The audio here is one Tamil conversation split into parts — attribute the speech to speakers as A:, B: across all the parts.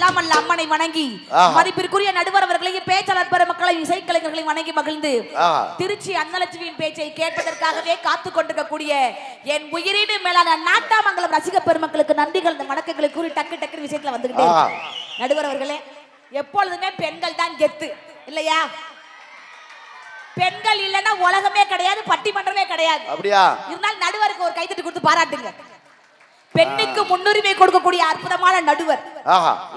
A: இறைவனை வணங்கி
B: ஆஹா.
A: மதிப்பிற்குரிய நடுவர் அவர்களையும் பேச்சாளர் பெருமக்களையும் இசைக்கலைஞர்களையும் வணங்கி மகிழ்ந்து. திருச்சி அன்னலட்சுமியின் பேச்சை கேட்பதற்காகவே காத்து கொண்டிருக்கக்கூடிய என் உயிரினு மேலான நாட்டாமங்கலம் ரசிக பெருமக்களுக்கு நன்றிகள் இந்த வணக்கங்களை கூறி டக்கு டக்கு விஷயத்துல வந்துகிட்டே. நடுவர் அவர்களே எப்பொழுதுமே பெண்கள் தான் கெத்து இல்லையா பெண்கள் இல்லைன்னா உலகமே கிடையாது பட்டிமன்றமே கிடையாது
B: அப்படியா
A: இருந்தாலும் நடுவருக்கு ஒரு கைத்தட்டி கொடுத்து பாராட்டுங்க பெண்ணுக்கு முன்னுரிமை கொடுக்கக்கூடிய அற்புதமான நடுவர்.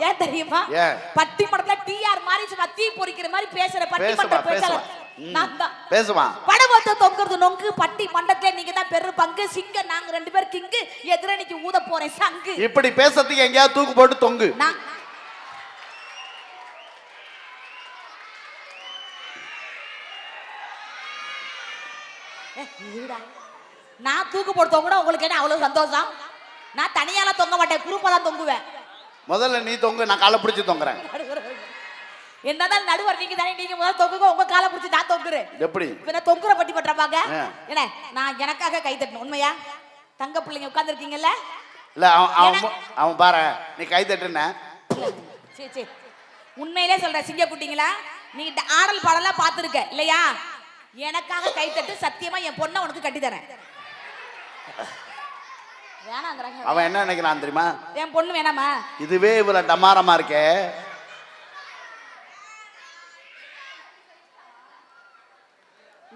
A: ஏன் தெரியுமா?
B: ஏன்?
A: பட்டிமன்றத்துல டிஆர் மாதிரி சும்மா தீ பொறிக்கிற மாதிரி பேசுற பட்டிமன்ற
B: பேசுமா
A: பேச்சாளர்
B: பேசுமா.
A: தொங்குறது நொங்கு பட்டி மண்டத்துல நீங்க தான் பெரு பங்கு சிங்க நாங்க ரெண்டு பேர் கிங்கு எதிரணிக்கு ஊத போறேன் சங்கு.
B: இப்படி பேசுறதுக்கு எங்கேயாவது தூக்கு போட்டு தொங்கு.
A: நான் தூக்கு போட்டு தொங்குனா உங்களுக்கு என்ன அவ்வளவு சந்தோஷம்? நான் தனியால தொங்க மாட்டேன் குரூப்பா தான் தொங்குவேன்.
B: முதல்ல நீ தொங்கு நான் காலை பிடிச்சி தொங்குறேன்.
A: என்னதான் நடுவர் நீங்க தானே நீங்க முதல்ல தொங்குங்க உங்க காலை பிடிச்சி நான் தொங்குறேன்.
B: எப்படி?
A: பின்ன தொங்குற பட்டி பண்றப்பாங்க
B: ஆ.
A: என்ன நான் எனக்காக கை தட்டணும் உண்மையா? தங்க பிள்ளைங்க உட்கார்ந்துருக்கீங்கல்ல?
B: இல்ல அவன் அவன் பாரு நீ கை தட்டுன.
A: சரி சரி உண்மையிலே சொல்ற சிங்க குட்டிங்களா நீ இந்த ஆடல் பாடலாம் பார்த்துருக்க இல்லையா? எனக்காக கை தட்டு சத்தியமா என் பொண்ணை உனக்கு கட்டி தரேன் வேணாங்கிறாங்க.
B: அவன் என்ன நினைக்கிறான் தெரியுமா?
A: என் பொண்ணு வேணாமா?
B: இதுவே இவ்வளவு டமாரமா இருக்கே.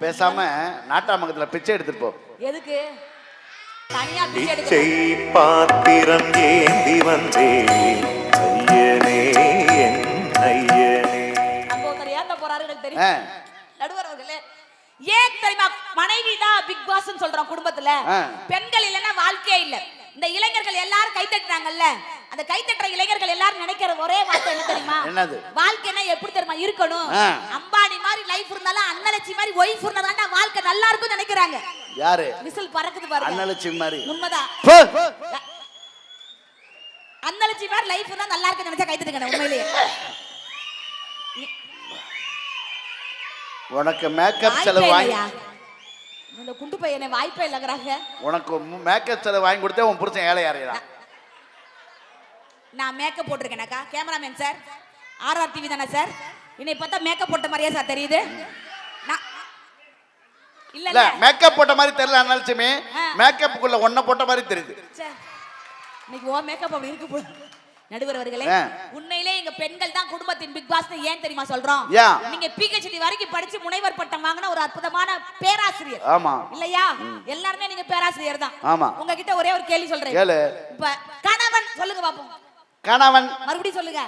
B: பேசாம நாட்டாமங்கத்துல பிச்சை எடுத்துட்டு போ.
A: எதுக்கு? தனியா பிச்சை
C: பாத்திரம் ஏந்தி வந்தேன். ஐயனே என் ஐயனே.
A: அங்க ஒருத்தர் ஏந்த போறாரு எனக்கு தெரியும். நடுவர் அவர்களே ஏன் தெரியுமா? மனைவி தான் பிக் பாஸ் சொல்றோம் குடும்பத்துல. பெண்கள் இல்லைன்னா வாழ்க்கையே இல்ல. இந்த இளைஞர்கள் எல்லாரும் கை தட்டுறாங்கல்ல? அந்த கை தட்டுற இளைஞர்கள் எல்லாரும் நினைக்கிற ஒரே வார்த்தை என்ன தெரியுமா?
B: என்னது?
A: வாழ்க்கைனா எப்படி தெரியுமா? இருக்கணும். அம்பானி மாதிரி லைஃப் இருந்தாலும் அன்னலட்சி மாதிரி ஒய்ஃப் இருந்தாதான் வாழ்க்கை நல்லா இருக்கும்னு நினைக்கிறாங்க.
B: யாரு?
A: விசில் பறக்குது பாருங்க.
B: அன்னலட்சுமி மாதிரி.
A: உண்மைதான். அன்னலட்சி மாதிரி லைஃப் இருந்தா நல்லா இருக்குன்னு நினைச்சா கை தட்டுங்க உண்மையிலேயே.
B: உனக்கு மேக்கப் செலவு வாங்கி?
A: இந்த குண்டு பையனை வாய்ப்பே இல்லைங்கிறாங்க
B: உனக்கு மேக்கப் செலவு வாங்கி கொடுத்தே உன் புருஷன் ஏழை யாரையா
A: நான் மேக்கப் போட்டிருக்கேனாக்கா? கேமராமேன் சார் ஆர்ஆர் டிவி தானே சார் இன்னை பார்த்தா மேக்கப் போட்ட மாதிரியே சார் தெரியுது. இல்ல
B: மேக்கப் போட்ட மாதிரி தெரியல அன்னலட்சுமி
A: ஆ.
B: மேக்கப்புக்குள்ள ஒன்ன போட்ட மாதிரி தெரியுது.
A: இன்னைக்கு ஓ மேக்கப் அப்படி இருக்கு நடுவர் அவர்களே. உண்மையிலே எங்க பெண்கள் தான் குடும்பத்தின் பிக் பாஸ் ஏன் தெரியுமா சொல்றோம்? நீங்க பிஹெச்டி வரைக்கும் படிச்சு முனைவர் பட்டம் வாங்கின ஒரு அற்புதமான பேராசிரியர்.
B: ஆமா.
A: இல்லையா? எல்லாருமே நீங்க பேராசிரியர் தான்.
B: ஆமா.
A: உங்ககிட்ட ஒரே ஒரு கேள்வி சொல்றேன். இப்ப கணவன் சொல்லுங்க பாப்போம்.
B: கணவன்.
A: மறுபடியும் சொல்லுங்க.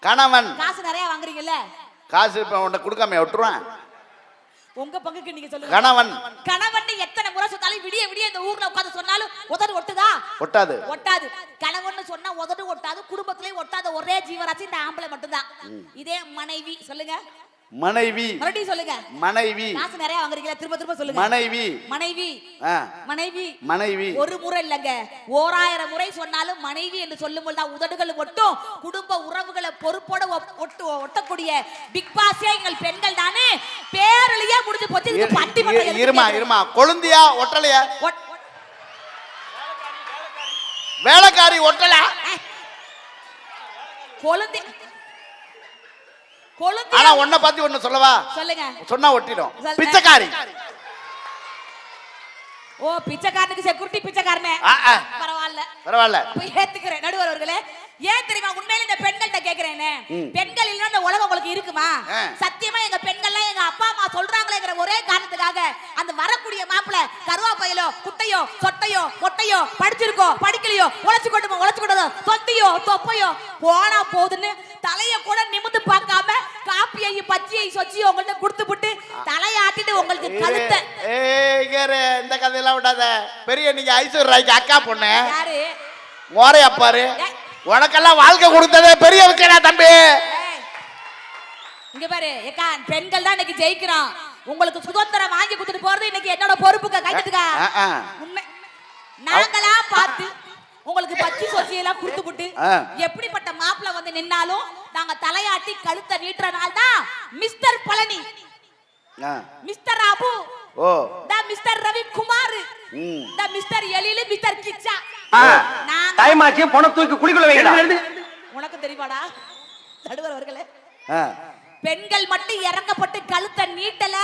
B: கணவன்.
A: காசு நிறைய வாங்குறீங்கல்ல?
B: காசு இப்ப உன்னை கொடுக்காம விட்டுருவேன்.
A: உங்க பங்குக்கு நீங்க சொல்லுங்க.
B: கணவன்.
A: கணவன் எத்தனை முறை சொன்னாலும் விடிய விடிய இந்த ஊர்ல உட்கார்ந்து சொன்னாலும் உதடு ஒட்டுதா?
B: ஒட்டாது.
A: ஒட்டாது. கணவன் சொன்னா உதடு ஒட்டாது குடும்பத்திலேயே ஒட்டாத. ஒரே ஜீவராசி இந்த ஆம்பளை மட்டும்தான். இதே மனைவி சொல்லுங்க.
B: மனைவி.
A: மறுபடியும் சொல்லுங்க.
B: மனைவி.
A: காசு நிறைய வாங்குறீங்களா? திரும்ப திரும்ப சொல்லுங்க.
B: மனைவி.
A: மனைவி. மனைவி.
B: மனைவி.
A: ஒரு முறை இல்லைங்க. ஓராயிரம் முறை சொன்னாலும் மனைவி என்று சொல்லும் பொழுது உதடுகள் ஒட்டும். குடும்ப உறவுகளை பொறுப்போட ஒட்டு ஒட்டக்கூடிய பிக் பாஸே எங்கள் பெண்கள் தானே? பேரழியா முடிஞ்சு போச்சு. இது பட்டி
B: இரு- இருமா இருமா. கொழுந்தியா ஒட்டலையா? வேலைக்காரி ஒட்டல?
A: கொழுந்தி
B: ஆனா உன்னை பத்தி ஒண்ணு சொல்லவா?
A: சொல்லுங்க.
B: சொன்னா ஒட்டிடும். பிச்சைக்காரி.
A: ஓ பிச்சைக்காரனுக்கு செக்யூரிட்டி பிச்சைக்காரனே. பரவாயில்ல.
B: பரவாயில்ல.
A: ஏத்துக்கிறேன். நடுவர் அவர்களே ஏன் தெரியுமா? உண்மையில இந்த பெண்கள்ட்ட கேக்குறேனே. பெண்கள் இல்லைன்னா இந்த உலகம் உங்களுக்கு இருக்குமா. சத்தியமா எங்க பெண்கள்லாம் எங்க அப்பா அம்மா சொல்றாங்களேங்கிற ஒரே காரணத்துக்காக அந்த வரக்கூடிய மாப்பிள கருவாப்பையிலோ குட்டையோ சொட்டையோ மொட்டையோ படிச்சிருக்கோ படிக்கலையோ உழைச்சு கொண்டுமோ உழைச்சு கொண்டதோ தொட்டியோ தொப்பையோ போனா போதுன்னு தலைய கூட நிமிந்து பார்க்காம காப்பியையும் பச்சையை சொச்சியும் உங்கள்ட்ட கொடுத்து விட்டு தலையாட்டிட்டு உங்களுக்கு கழுத்தை.
B: ஏய் கேரு இந்த கதையெல்லாம் விடாத. பெரிய நீங்க ஐஸ்வர் ராய்க்கு அக்கா பொண்ணு.
A: யாரு?
B: மோரையா பாரு. உனக்கெல்லாம் வாழ்க்கை கொடுத்ததே பெரிய விஷயடா தம்பி.
A: இங்க பாரு ஏக்கா பெண்கள் தான் இன்னைக்கு ஜெயிக்கிறோம். உங்களுக்கு சுதந்திரம் வாங்கி கொடுத்துட்டு போறது இன்னைக்கு என்னோட பொறுப்புக்கா
B: ஆ.
A: உண்மை. நாங்களா உங்களுக்கு பச்சை சொச்சி எல்லாம் கொடுத்து விட்டு. எப்படிப்பட்ட மாப்பிள வந்து நின்னாலும் நாங்க தலையாட்டி கழுத்தை நீட்டுற நாள் தான் mister Palani. Mister Abu
B: oh
A: the mister Ravi Kumar. The mister Ezhil mister Kichcha
D: ஆ.
A: நாங்க
D: டைம் ஆச்சு பணம் தூக்கி குடிக்குள்ள வைங்கடா
A: உனக்கு தெரியுமாடா நடுவர் அவர்களே பெண்கள் மட்டும் இறக்கப்பட்டு கழுத்தை நீட்டல.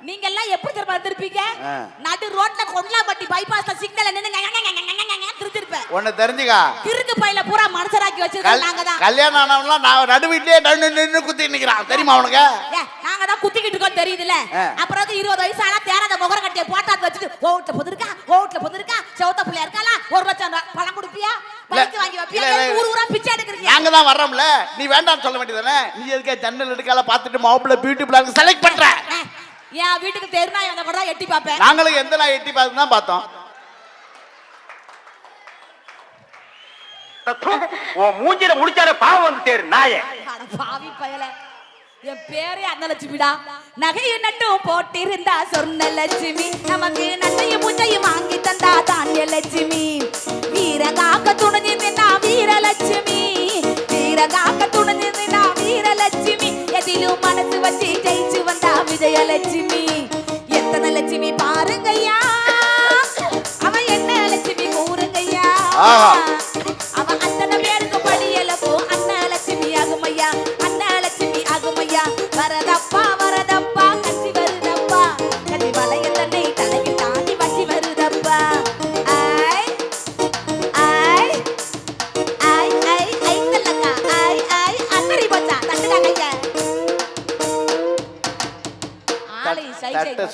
A: நீங்க எல்லாம் எப்படி திரும்ப வந்திருப்பீங்க?
B: ஆ.
A: நடு ரோட்ல கொண்டலாப்பட்டி பைபாஸ்ல சிக்னல்ல நின்னு திருத்திருப்பேன்.
B: ஒண்ணு தெரிஞ்சுக்கா.
A: கிறுக்கு பையில பூரா மனுஷராக்கி
B: கல்-
A: வச்சிருக்கோம் நாங்க தான்.
B: கல்யாணம் ஆனவன்லாம் நான் நடு வீட்லயே நின்னு நின்னு குத்தி நிக்கிறான். தெரியுமா அவனுக்கு
A: ஏ, நாங்க தான் குத்திக்கிட்டு இருக்கோம் தெரியுதுல. அப்புறம் வந்து இருபது வயசு ஆனா தேராத முகர கட்டிய போட்டாத்து வச்சுட்டு ஓட்டுல புதிருக்கா ஓட்டுல புதிருக்கா செவத்த பிள்ளையா இருக்காளா? ஒரு லட்சம் பணம் கொடுப்பியா?
B: நாங்க தான் வர்றோம்ல. நீ வேண்டாம்னு சொல்ல வேண்டியதானே நீ எதுக்கே ஜன்னல் எடுக்கால பார்த்துட்டு மாப்பிள்ள பியூட்டி பிளாக் செலக்ட் பண்ற.
A: என் வீட்டுக்கு தெருநாய் வந்த கூட எட்டி பாப்பேன்
B: நாங்களும் எந்த நாய் எட்டி பார்த்து தான் பார்த்தோம்.
D: உன் மூஞ்சில முடிச்சாலே பாவம் வந்து சேரு நாயே.
A: பாவி பயல. என் பேரே அன்னலட்சுமிடா. நகையும் நட்டும் போட்டிருந்தா சொர்ண லட்சுமி நமக்கு நட்டையும் முட்டையும் வாங்கி தந்தா தானிய லட்சுமி வீரகாக்க துணிஞ்சு நின்னா லட்சுமி? எத்தனை லட்சுமி பாருங்கய்யா? அவன் என்ன லட்சுமி கூறுங்கய்யா?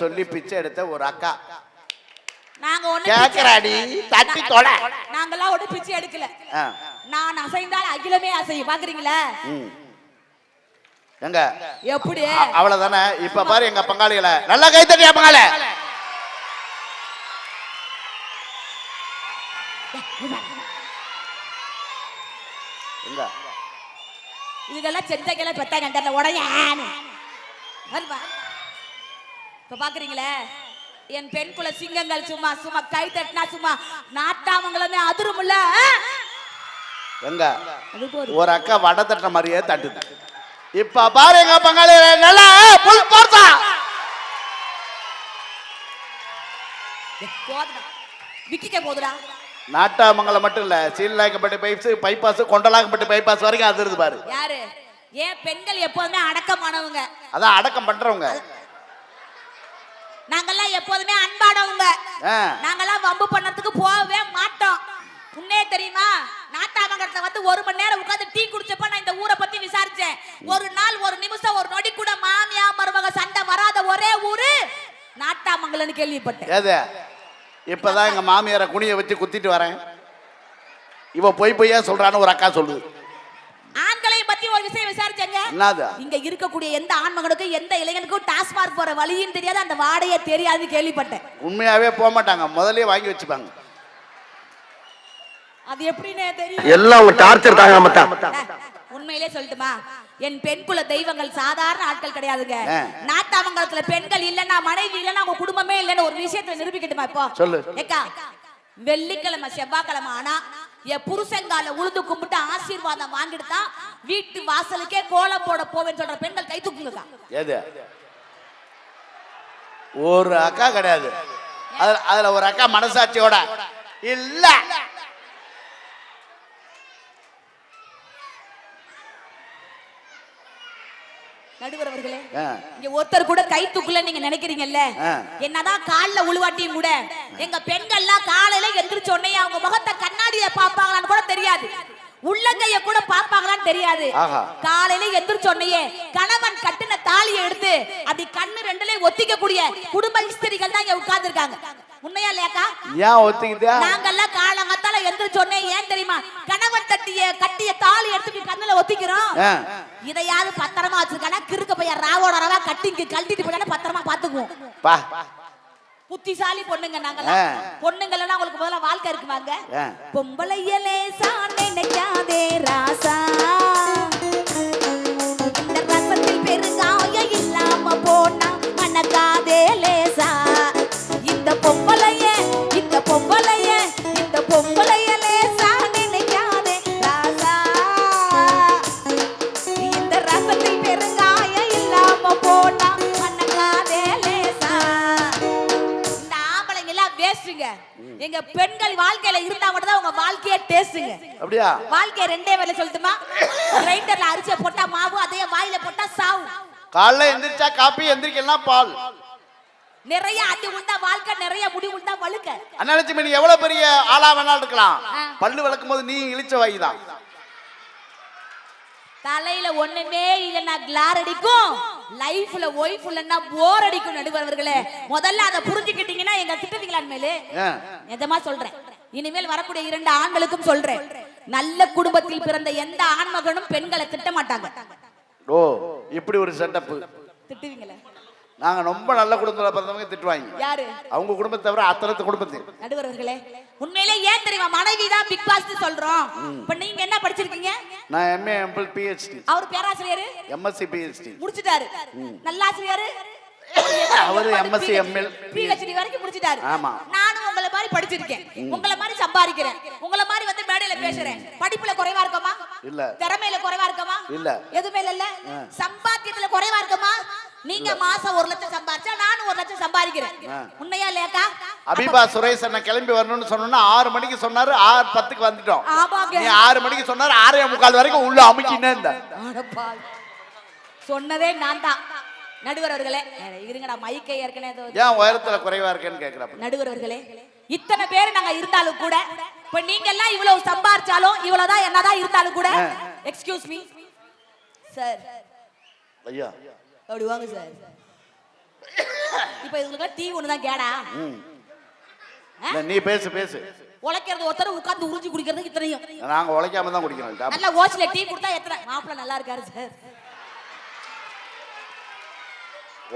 B: சொல்லி பிச்சை எடுத்த ஒரு அக்கா.
A: நாங்க ஒண்ணு
B: கேக்குறாடி தட்டி தொட.
A: நாங்கெல்லாம் ஒண்ணு பிச்சை எடுக்கல. நான் அசைந்தால் அகிலமே அசையும். பாக்குறீங்களா.
B: எங்க?
A: எப்படி?
B: அவ்வளவுதானே? இப்ப பாரு எங்க பங்காளிகளை. நல்லா கை தட்டியா பங்காளி. எங்க?
A: இதெல்லாம் செஞ்சைகளை பெத்த கண்டல உடையான்னு. வருவா. இப்ப பாக்குறீங்களே? என் பெண் குல சிங்கங்கள் சும்மா சும்மா கை தட்டினா சும்மா நாட்டாமங்களுமே அதிரும்ல
B: எங்க? ஒரு அக்கா வடை தட்டுற மாதிரியே தட்டுது. இப்ப பாரு எங்க பங்காளி நல்லா புல் பார்த்தா.
A: போதுடா. விக்கிக்க போதுடா.
B: நாட்டாமங்கலம் மட்டும் இல்ல சீலாக்கப்பட்ட பைப்ஸ் பைபாஸ் கொண்டலாக்கப்பட்ட பைபாஸ் வரைக்கும் அது இருக்கு பாரு.
A: யாரு? ஏன் பெண்கள் எப்போதுமே அடக்கமானவங்க.
B: அதான் அடக்கம் பண்றவங்க.
A: நாங்கெல்லாம் எப்போதுமே அன்பானவங்க. நாங்கெல்லாம் வம்பு பண்ணதுக்கு போகவே மாட்டோம். உன்னே தெரியுமா? நாட்டாமங்கலத்துல வந்து ஒரு மணி நேரம் உட்கார்ந்து டீ குடிச்சப்ப நான் இந்த ஊரை பத்தி விசாரிச்சேன். ஒரு நாள் ஒரு நிமிஷம் ஒரு நொடி கூட மாமியா மருமக சண்டை வராத ஒரே ஊரு நாட்டாமங்கலம்னு கேள்விப்பட்டேன்.
B: ஏது? இப்பதான் எங்க மாமியாரை குனிய வச்சு குத்திட்டு வரேன். இவ பொய் பொய்யா சொல்றான்னு ஒரு அக்கா சொல்லுது
A: ஆண்களையும் பத்தி ஒரு விஷயம் விசாரிச்சேங்க
B: என்னது
A: இங்க இருக்கக்கூடிய எந்த ஆண்மகனுக்கும் எந்த இளைஞனுக்கும் டாஸ்மார்க் போற வழியும் தெரியாது. அந்த வாடையே தெரியாது கேள்விப்பட்டேன்.
B: உண்மையாவே போக மாட்டாங்க முதல்லயே வாங்கி வச்சுப்பாங்க.
A: அது எப்படின்னு தெரியும்
D: எல்லாம் உங்க டார்ச்சர் தாங்க மாட்டான்
A: உண்மையிலே சொல்லட்டுமா? என் பெண் குல தெய்வங்கள் சாதாரண ஆட்கள் கிடையாதுங்க. நாட்டாமங்கலத்துல பெண்கள் இல்லைன்னா மனைவி இல்லைன்னா உங்க குடும்பமே இல்லைன்னு ஒரு விஷயத்தை நிரூபிக்கட்டுமா இப்போ?
B: சொல்லு.
A: ஏக்கா வெள்ளிக்கிழமை செவ்வாய்க்கிழமை ஆனா என் புருஷங்கால உழுது கும்பிட்டு ஆசீர்வாதம் வாங்கிட்டு தான் வீட்டு வாசலுக்கே கோலம் போட போவேன்னு சொல்ற பெண்கள் கை தூக்குங்க
B: எது? ஒரு அக்கா கிடையாது. அதுல அதுல ஒரு அக்கா மனசாட்சியோட இல்ல
A: நடுவர் அவர்களே
B: ஆ.
A: இங்க ஒருத்தர் கூட கை தூக்கல நீங்க நினைக்கிறீங்கல்ல. என்னதான் கால்ல உழுவாட்டியும் கூட எங்க பெண்கள்லாம் காலையில எந்திரிச்ச உடனே அவங்க முகத்தை கண்ணாடிய பாப்பாங்களான்னு கூட தெரியாது உள்ளங்கைய கூட பாப்பாங்களான்னு தெரியாது. காலையில எந்திரிச்ச உடனே கணவன் கட்டின தாலியை எடுத்து அப்படி கண்ணு ரெண்டுலயும் ஒத்திக்க கூடிய குடும்ப ஸ்திரிகள் தான் இங்க உட்கார்ந்து இருக்காங்க உண்மையா இல்லையாக்கா?
B: ஏன் ஒத்துக்கிட்டா?
A: நாங்கெல்லாம் காலங்கத்தால எந்திரிச்ச உடனே ஏன் தெரியுமா? கணவன் தட்டிய கட்டிய தாலி எடுத்து கண்ணுல ஒத்திக்கிறோம். இதையாவது பத்திரமா வச்சிருக்கானா? கிறுக்க பையன் ராவோட ரவா கட்டிங்க கழட்டிட்டு போயிட்டா பத்திரமா பாத்துக்குவோம். புத்திசாலி பொண்ணுங்க நாங்க
B: ஆ.
A: பொண்ணுங்கள்லாம் உங்களுக்கு முதல்ல வாழ்க்கை இருக்குவாங்க. பொம்பளையலே நினைக்காதே ராசா. இந்த ரசத்தில் பெருங்காயம் இல்லாம போனா மணக்காதே லேசா. எங்க பெண்கள் வாழ்க்கையில இருந்தா மட்டும் தான் உங்க வாழ்க்கையே டேஸ்டுங்க
B: அப்படியா?
A: வாழ்க்கை ரெண்டே வேலை சொல்லட்டுமா? கிரைண்டர்ல அரிசியை போட்டா மாவு அதே வாயில போட்டா சாவு.
B: காலைல எந்திரிச்சா காப்பி எந்திரிக்கலாம் பால்.
A: நிறைய அடி உண்டா வாழ்க்கை நிறைய முடி உண்டா வழுக்க.
B: அண்ணாச்சி நீ எவ்வளவு பெரிய ஆளா வேணாலும் இருக்கலாம். பல்லு விளக்கும் போது நீ இழிச்ச வாய்தான்
A: தலையில ஒண்ணுமே இல்லைன்னா கிளார் அடிக்கும். லைஃப்ல ஒய்ஃப் இல்லைன்னா போர் அடிக்கும் நடுவர்களே. முதல்ல அதை புரிஞ்சுக்கிட்டீங்கன்னா எங்க திட்டவீங்களான் மேலே? நிஜமா சொல்றேன். இனிமேல் வரக்கூடிய இரண்டு ஆண்களுக்கும் சொல்றேன். நல்ல குடும்பத்தில் பிறந்த எந்த ஆண்மகனும் பெண்களை திட்ட மாட்டாங்க.
B: ஓ இப்படி ஒரு செட்டப்
A: திட்டுவீங்களே?
B: நாங்க ரொம்ப நல்ல குடும்பத்துல பிறந்தவங்க திட்டுவாங்க.
A: யாரு?
B: அவங்க குடும்பத்தை தவிர அத்தனை குடும்பத்தையும்.
A: நடுவர்களே உண்மையிலே ஏன் தெரியுமா? மனைவி தான் பிக் பாஸ் சொல்றோம். இப்ப நீங்க என்ன படிச்சிருக்கீங்க?
B: நான் எம்ஏ எம்பிள் பிஹெச்டி
A: அவர் பேராசிரியர்?
B: எம்எஸ்சி பிஹெச்டி
A: முடிச்சிட்டாரு. நல்லாசிரியர்?
B: அவரு MSc, ML.
A: பிஹெச்டி வரைக்கும் முடிச்சிட்டாரு.
B: ஆமா.
A: நானும் உங்களை மாதிரி படிச்சிருக்கேன். உங்களை மாதிரி சம்பாதிக்கிறேன். உங்களை மாதிரி வந்து மேடையில பேசுறேன். படிப்புல குறைவா இருக்கமா?
B: இல்ல.
A: திறமையில குறைவா இருக்கமா?
B: இல்ல.
A: எதுவுமே இல்ல சம்பாத்தியத்துல குறைவா இருக்கமா? நீங்க மாசம் ஒரு லட்சம் சம்பாதிச்சா நானும் ஒரு லட்சம் சம்பாதிக்கிறேன். உண்மையா இல்லையாக்கா
B: அபிபா சுரேஷ் அண்ணன் கிளம்பி வரணும்னு சொன்னோம்னா ஆறு மணிக்கு சொன்னாரு ஆறு பத்துக்கு வந்துட்டோம். நீ ஆறு மணிக்கு சொன்னாரு ஆறே முக்கால் வரைக்கும் உள்ள அமுக்கினே இருந்த.
A: சொன்னதே நான் தான் நடுவர் அவர்களே இருங்கடா மைக்கை ஏற்கனவே
B: ஏன் உயரத்துல குறைவா இருக்கேன்னு கேக்குறப்ப
A: நடுவர் அவர்களே இத்தனை பேர் நாங்க இருந்தாலும் கூட இப்ப நீங்க எல்லாம் இவ்வளவு சம்பாரிச்சாலும் இவ்வளவுதான் என்னதான் இருந்தாலும் கூட எக்ஸ்கியூஸ் மீ சார்
B: ஐயா.
A: அப்படி வாங்க சார் இப்ப இதுங்களுக்கு டீ ஒண்ணுதான் கேடா.
B: ம்.
A: ஆ?
B: இல்ல, நீ பேசு பேசு.
A: உழைக்கிறது ஒருத்தர் உட்கார்ந்து உறிஞ்சி குடிக்கிறது இத்தனையும்.
B: நாங்க உழைக்காம தான் குடிக்கிறோம்.
A: நல்ல ஓசில டீ கொடுத்தா எத்தனை? மாப்பிள்ள நல்லா இருக்காரு சார்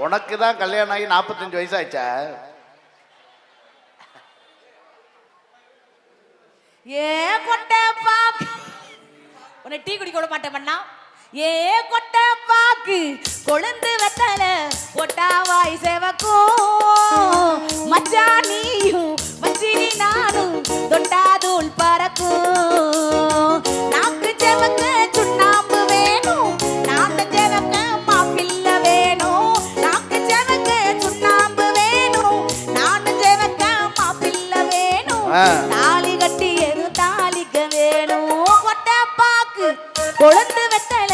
B: உனக்கு தான் கல்யாணம் ஆகி நாற்பத்தஞ்சு வயசு ஆச்சா
A: ஏ கொட்டை பாக்கு. உன்னை டீ குடிக்க விட மாட்டேன் பண்ணா ஏ கொட்டை பாக்கு. கொழுந்து வெத்தல ஒட்டாவாய் செவக்கும். மச்சா நீயும் மச்சினி நானும் தொட்டாதூள் பறக்கும். தாலி கட்டி எது தாலிக்க வேணும். கொட்ட பாக்கு கொழுந்து வெத்தல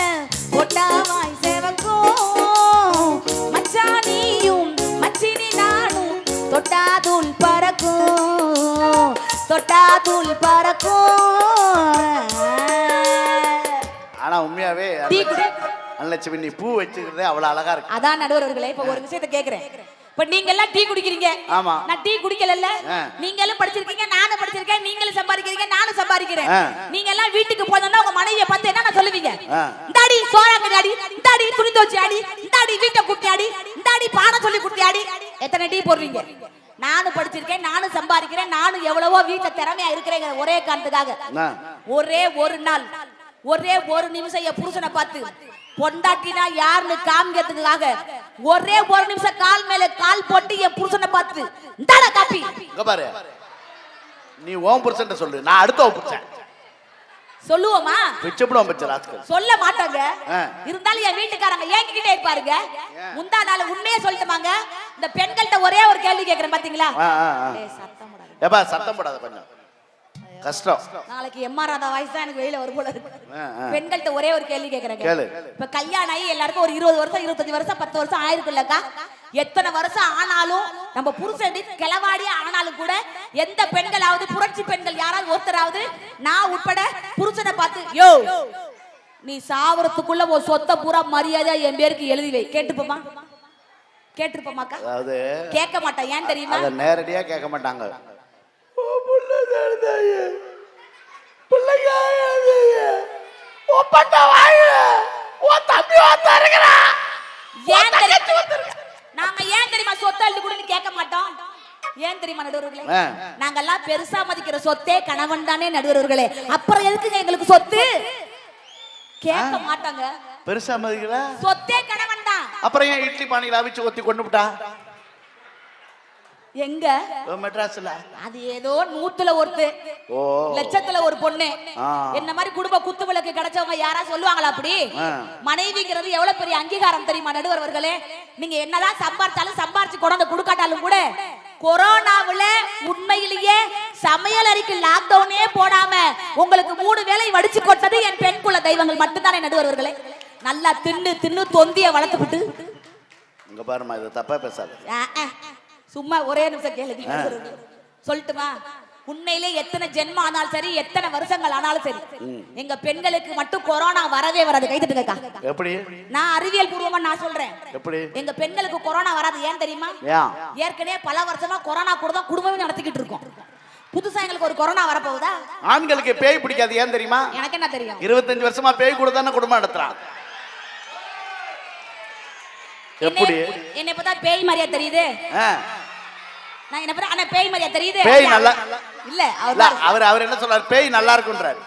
A: கொட்டாவாய் செவக்கும். மச்சானியும் மச்சினி நானும் தொட்டாதுள் பறக்கும். தொட்டாதுள் பறக்கும்.
B: ஆனா உண்மையாவே
A: டீ குடி.
B: அன்னலட்சுமி நீ பூ வச்சுக்கிறதே அவ்வளவு அழகா இருக்கு.
A: அதான் நடுவர்களே இப்ப ஒரு விஷயத்தை கேக்குறேன். இப்ப நீங்க எல்லாம் டீ குடிக்கிறீங்க
B: ஆமா.
A: நான் டீ குடிக்கல. நீங்க எல்லாம் படிச்சிருக்கீங்க நானும் படிச்சிருக்கேன் நீங்களும் சம்பாதிக்கிறீங்க நானும் சம்பாதிக்கிறேன். நீங்க எல்லாம் வீட்டுக்கு போனா உங்க மனைவியை பார்த்து என்ன சொல்லுவீங்க. இந்தாடி சோறாங்கடி அடி இந்தாடி துணி துவச்சி அடி இந்தாடி வீட்டை குட்டி அடி இந்தாடி பாடம் சொல்லி குட்டி அடி எத்தனை டீ போடுறீங்க நானும் படிச்சிருக்கேன் நானும் சம்பாதிக்கிறேன் நானும் எவ்வளவோ வீட்டுல திறமையா இருக்கிறேங்கிற ஒரே காரணத்துக்காக. ஒரே ஒரு நாள் ஒரே ஒரு நிமிஷம் என் புருஷனை பார்த்து பொண்டாட்டினா யாருன்னு காமிக்கிறதுக்காக ஒரே ஒரு நிமிஷம் கால் மேல கால் போட்டு என் புருஷனை பார்த்து இந்தாடா காப்பி.
B: இங்க பாரு. நீ ஓம் புருஷன் சொல்லு. நான் அடுத்த புருஷன்.
A: சொல்லுவோமா?
B: பிச்சப்படும் பிச்சை ராஸ்கல்.
A: சொல்ல மாட்டாங்க.
B: இருந்தாலும்
A: என் வீட்டுக்காரங்க ஏங்கிக்கிட்டே இருப்பாருங்க. முந்தா நாள் உண்மையே சொல்லட்டுமாங்க. இந்த பெண்கள்கிட்ட ஒரே ஒரு கேள்வி கேக்குறேன் பாத்தீங்களா? சத்தம் போடாத.
B: ஏப்பா சத்தம் போடாத கொஞ்சம். கஷ்டம்.
A: நாளைக்கு எம்ஆர் ராதா வாய்ஸ் தான் எனக்கு வெளியில வரும் போல இருக்கு. பெண்கள்கிட்ட ஒரே ஒரு கேள்வி கேக்குறேங்க.
B: கேளு.
A: இப்ப கல்யாணம் ஆகி எல்லாருக்கும் ஒரு இருபது வருஷம் இருபத்தஞ்சு வருஷம் பத்து வருஷம் ஆயிருக்குல்லக்கா? எத்தனை வருஷம் ஆனாலும் நம்ம புருஷன் கிளவாடியே ஆனாலும் கூட எந்த பெண்களாவது புரட்சி பெண்கள் யாராவது ஒருத்தராவது நான் உட்பட புருஷனை பார்த்து யோ நீ சாவறதுக்குள்ள ஒரு சொத்தை பூரா மரியாதையா என் பேருக்கு எழுதி வை. கேட்டுப்போமா? கேட்டிருப்போமாக்கா
B: அதாவது
A: கேட்க மாட்டேன். ஏன் தெரியுமா?
B: நேரடியா கேட்க மாட்டாங்க.
A: ஏன் தெரியுமா? நாங்க ஏன் தெரியுமா சொத்தை எழுதி கொடுன்னு கேட்க மாட்டோம்? ஏன் தெரியுமா நடுவர்களே. நாங்கெல்லாம் பெருசா மதிக்கிற சொத்தே கணவன் தானே நடுவர்களே. அப்புறம் எதுக்குங்க எங்களுக்கு சொத்து? கேட்க மாட்டாங்க.
B: பெருசா மதிக்கல?
A: சொத்தே கணவன் தான்.
B: அப்புறம் ஏன் இட்லி பானையில அவிச்சு ஒத்தி கொண்டு விட்டா?
A: எங்க?
B: மெட்ராஸ்ல.
A: அது ஏதோ நூத்துல ஒருத்து. லட்சத்துல ஒரு பொண்ணு. என்ன மாதிரி குடும்ப குத்து விளக்கு கிடைச்சவங்க யாரா சொல்லுவாங்களா அப்படி. மனைவிங்கிறது எவ்வளவு பெரிய அங்கீகாரம் தெரியுமா நடுவர்களே நீங்க என்னதான் சம்பாரிச்சாலும் சம்பாரிச்சு கொண்டாந்து கொடுக்காட்டாலும் கூட கொரோனாவுல உண்மையிலேயே சமையல் அறைக்கு லாக்டவுனே போடாம உங்களுக்கு மூணு வேளை வடிச்சு கொட்டது என் பெண் குல தெய்வங்கள் மட்டும்தானே நடுவர்களே நல்லா தின்னு தின்னு தொந்திய வளர்த்துவிட்டு.
B: இங்க பாருமா இதை தப்பா பேசாத.
A: சும்மா ஒரே நிமிஷம் கேளுங்க. சொல்லட்டுமா உண்மையிலே எத்தனை ஜென்மம் ஆனாலும் சரி எத்தனை வருஷங்கள் ஆனாலும் சரி எங்க பெண்களுக்கு மட்டும் கொரோனா வரவே வராது. கைதட்டுக்கா
B: எப்படி?
A: நான் அறிவியல் பூர்வமா நான் சொல்றேன்.
B: எப்படி?
A: எங்க பெண்களுக்கு கொரோனா வராது. ஏன் தெரியுமா? ஏற்கனவே பல வருஷமா கொரோனா கூட தான் குடும்பமே நடத்திக்கிட்டு இருக்கோம். புதுசா எங்களுக்கு ஒரு கொரோனா வரப்போகுதா?
B: ஆண்களுக்கு பேய் பிடிக்காது. ஏன் தெரியுமா?
A: எனக்கு என்ன தெரியும்?
B: இருபத்தஞ்சு வருஷமா பேய் கூட தானே குடும்பம் நடத்துறான் எப்படி?
A: என்னை- பார்த்தா பேய் மாதிரியா தெரியுது? நான் என்ன பார்த்தா ஆனா பேய் மாதிரியா தெரியுது?
B: பேய் நல்லா-
A: இல்ல
B: இல்ல,
A: அவர்
B: அவர் என்ன சொல்றாரு? பேய் நல்லா இருக்குன்றாரு.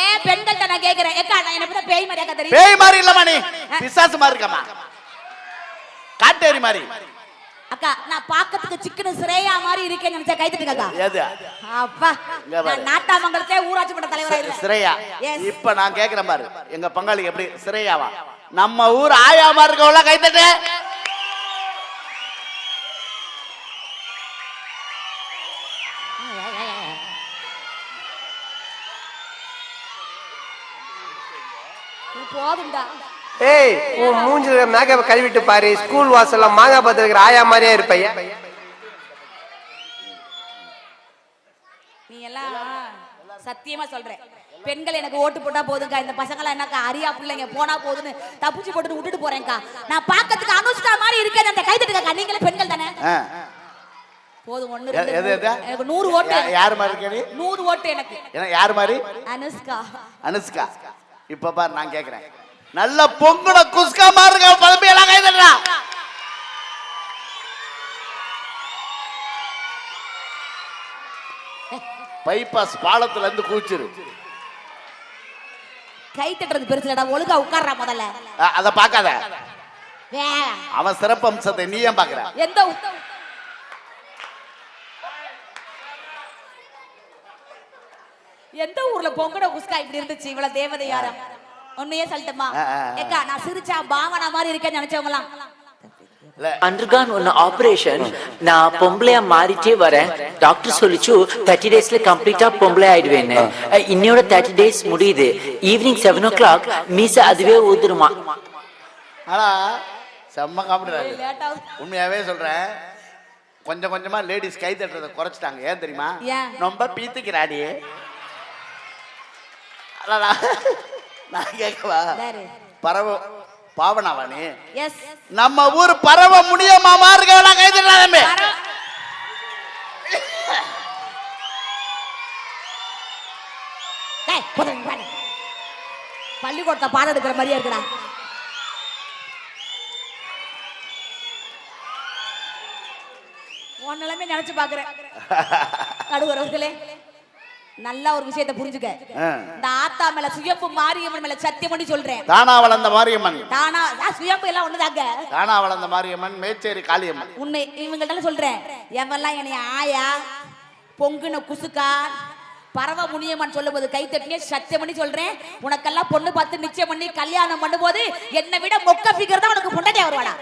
A: ஏன் பெண்கள்ட்ட நான் கேக்குறேன்? ஏக்கா நான் என்ன பார்த்தா பேய் மாதிரியா தெரியுது?
B: பேய் மாதிரி இல்லம்மா நீ. பிசாசு மாதிரி இருக்கம்மா. காட்டேரி மாதிரி.
A: அக்கா நான் பாக்கிறதுக்கு சிக்கன் சிரேயா மாதிரி இருக்கேன்னு நினைச்சா கை தட்டுக்கா
B: எது?
A: அப்பா. நான் நாட்டாமங்கலத்தே ஊராட்சி மன்ற தலைவரா இருக்கேன்.
B: சிறையா. இப்ப நான் கேக்குறேன் பாரு. எங்க பங்காளி எப்படி? சிறையாவா நம்ம ஊர் ஆயாமா இருக்கவள கைத்தட்டு
A: போதும்டா
E: ஏய் உன் மூஞ்சில மேக்கப் கழுவிட்டு பாரு. ஸ்கூல் வாசல்ல மாங்காய் பத்து இருக்கிற ஆயா மாதிரியே இருப்பைய.
A: நீ எல்லாம் சத்தியமா சொல்றேன். பெண்கள் எனக்கு ஓட்டு போட்டா போதுங்கா இந்த பசங்களாம் என்னக்கா அரியா பிள்ளைங்க போனா போதுன்னு தப்பிச்சு போட்டு விட்டுட்டு போறேன்க்கா. நான் பார்க்கிறதுக்கு அனுஷ்கா மாதிரி இருக்கேன் அந்த கை தட்டுக்கா நீங்களே பெண்கள் தானே. போதும் ஒண்ணு? எனக்கு நூறு ஓட்டு.
B: யார் மாதிரி
A: நூறு ஓட்டு எனக்கு.
B: என்ன யார் மாதிரி?
A: அனுஷ்கா.
B: அனுஷ்கா. இப்ப பாரு நான் கேக்குறேன். நல்ல பொங்குன குஸ்கா இருக்க பதம்பி எல்லாம் கைதட்டா பைபாஸ் பாலத்துல இருந்து கூச்சிரு
A: கை தட்டுறது பெருசுலடா ஒழுங்கா உட்கார்றா முதல்ல.
B: அத பாக்காத. அவன் சிறப்பு அம்சத்தை நீ ஏன் பாக்குற?
A: எந்த எந்த ஊர்ல பொங்கட குஸ்கா இப்படி இருந்துச்சு இவ்வளவு தேவதையாரம்? உன்னையே சொல்லட்டுமா. ஏக்கா நான் சிரிச்சா பாவனா மாதிரி இருக்கேன்னு நினைச்சவங்களாம்.
F: அண்டர்கான் ஒன்னு ஆபரேஷன் நான் பொம்பளையா மாறிட்டே வரேன். டாக்டர் சொல்லிச்சு தேர்ட்டி டேஸ்ல கம்ப்ளீட்டா பொம்பளை ஆயிடுவேன்னு. இன்னையோட தேர்ட்டி டேஸ் முடியுது. ஈவினிங் செவன் ஓ கிளாக் மீச அதுவே ஊதுருமா?
B: ஆனா செம்ம காமெடி உண்மையாவே சொல்றேன். கொஞ்சம் கொஞ்சமா லேடிஸ் கை தட்டுறதை குறைச்சிட்டாங்க. ஏன் தெரியுமா?
A: ஏன்?
B: ரொம்ப பீத்துக்கிறாடி நான் கேட்கவா? பறவை பாவனாவா நீ
A: எஸ்
B: நம்ம ஊர் பறவை முடிய மாமா இருக்கவனா கை தட்டாதமே
A: பள்ளிக்கூடத்தை பாடம் எடுக்கிற மாதிரியா இருக்குடா. உன் நிலைமை நினைச்சு பாக்குறேன் நடுவர்களே நல்ல ஒரு விஷயத்தை புரிஞ்சுக்க. இந்த ஆத்தா மேல சுயப்பு மாரியம்மன் மேல சத்தியம் பண்ணி சொல்றேன்.
B: தானா வளர்ந்த மாரியம்மன்.
A: தானா சுயப்பு எல்லாம் ஒண்ணுதாங்க.
B: தானா வளர்ந்த மாரியம்மன் மேச்சேரி காளியம்மன்.
A: உண்மை இவங்கள்ட்ட சொல்றேன். எவெல்லாம் என்னை ஆயா பொங்குன குசுக்கா பறவை முனியம்மன் சொல்லும்போது கை தட்டினே சத்தியம் பண்ணி சொல்றேன். உனக்கெல்லாம் பொண்ணு பார்த்து நிச்சயம் பண்ணி கல்யாணம் பண்ணும்போது என்னை விட மொக்க ஃபிகர் தான் உனக்கு பொண்டாட்டியா வருவாடா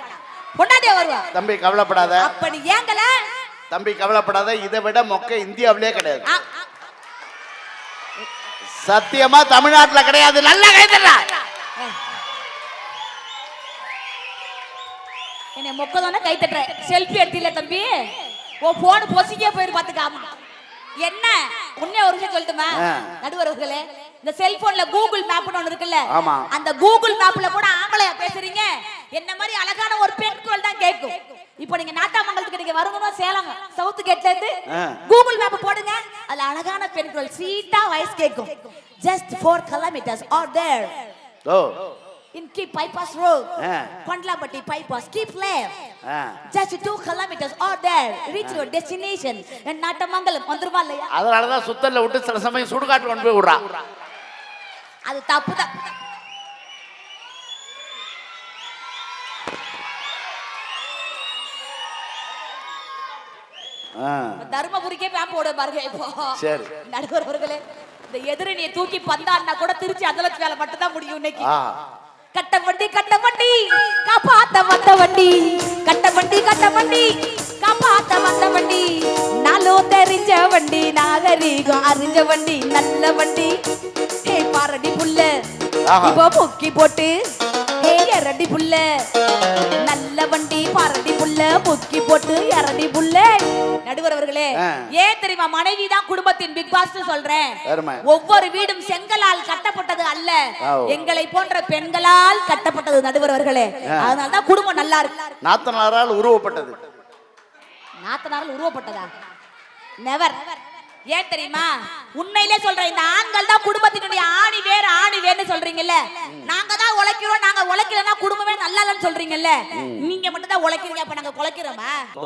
A: பொண்டாட்டியா வருவா?
B: தம்பி கவலைப்படாத.
A: அப்ப நீ ஏங்கல?
B: தம்பி கவலைப்படாத. இதை விட மொக்க இந்தியாவிலே கிடையாது. சத்தியமா தமிழ்நாட்டுல கிடையாது. நல்லா கை தட்டா
A: என்னை மொக்க தானே கை தட்டுற செல்ஃபி எடுத்தில தம்பி? ஓ போன் பொசிக்கே போயிரு பாத்துக்காம என்ன? உன்னை ஒரு விஷயம் சொல்லட்டுமா. நடுவர்களே இந்த செல்போன்ல கூகுள் மேப்னு ஒண்ணு இருக்குல்ல?
B: ஆமா.
A: அந்த கூகுள் மேப்ல கூட ஆம்பளையா பேசுறீங்க. என்ன மாதிரி அழகான ஒரு பெண் குரல் தான் கேட்கும் இப்போ நீங்க நாட்டாமங்கலத்துக்கு நீங்க வரணுமா சேலம் சவுத் கேட்ல இருந்து
B: ஆ.
A: கூகுள் மேப் போடுங்க. அதுல அழகான பெண் குரல் சீட்டா வாய்ஸ் கேட்கும் just four kilometres are there
B: oh.
A: In keep bypass road. Kondlapati bypass. Keep left. just two kilometers are there. Reach your destination. and Nattamangalam வந்துருமா இல்லையா?
B: அதனாலதான் சுத்தல்ல விட்டு சில சமயம் சுடுகாட்டு கொண்டு போய் விடுறான்.
A: அது தப்பு தான். தர்மபுரிக்கே மேம் போட பாருங்க இப்போ
B: சரி.
A: நடுவர் அவர்களே இந்த எதிரணியை தூக்கி பந்தாடினா கூட திருச்சி அதலத்து வேலை மட்டும் தான் முடியும் இன்னைக்கு. கட்ட வண்டி கட்ட வண்டி காப்பாத்த வந்த வண்டி கட்ட வண்டி கட்ட வண்டி காப்பாத்த வண்டி நாகரீகம் அறிஞ்ச வண்டி நல்ல வண்டி ஹே பாரடி புல்ல. இப்போ முக்கி போட்டு ஹே எரடி புல்ல நல்ல வண்டி பாரடி புல்ல முக்கி போட்டு எரடி புல்ல நடுவர் அவர்களே. ஏன் தெரியுமா மனைவி தான் குடும்பத்தின் பிக் பாஸ் சொல்றேன். ஒவ்வொரு வீடும் செங்கலால் கட்டப்பட்டது அல்ல. எங்களை போன்ற பெண்களால் கட்டப்பட்டது நடுவர் அவர்களே அதனால தான் குடும்பம் நல்லா இருக்கு.
B: நாத்தனாரால் உருவப்பட்டது.
A: நாத்தனாரால் உருவப்பட்டதா? நெவர் ஏன் தெரியுமா? உண்மையிலே சொல்றேன் இந்த ஆண்கள் தான் குடும்பத்தினுடைய ஆணி வேறு ஆணி வேர்னு சொல்றீங்கல்ல? நாங்க தான் உழைக்கிறோம் நாங்க உழைக்கலன்னா குடும்பமே நல்லா இல்லைன்னு சொல்றீங்கல்ல? நீங்க மட்டும் தான் உழைக்கிறீங்க அப்ப நாங்க குலைக்கிறோமா?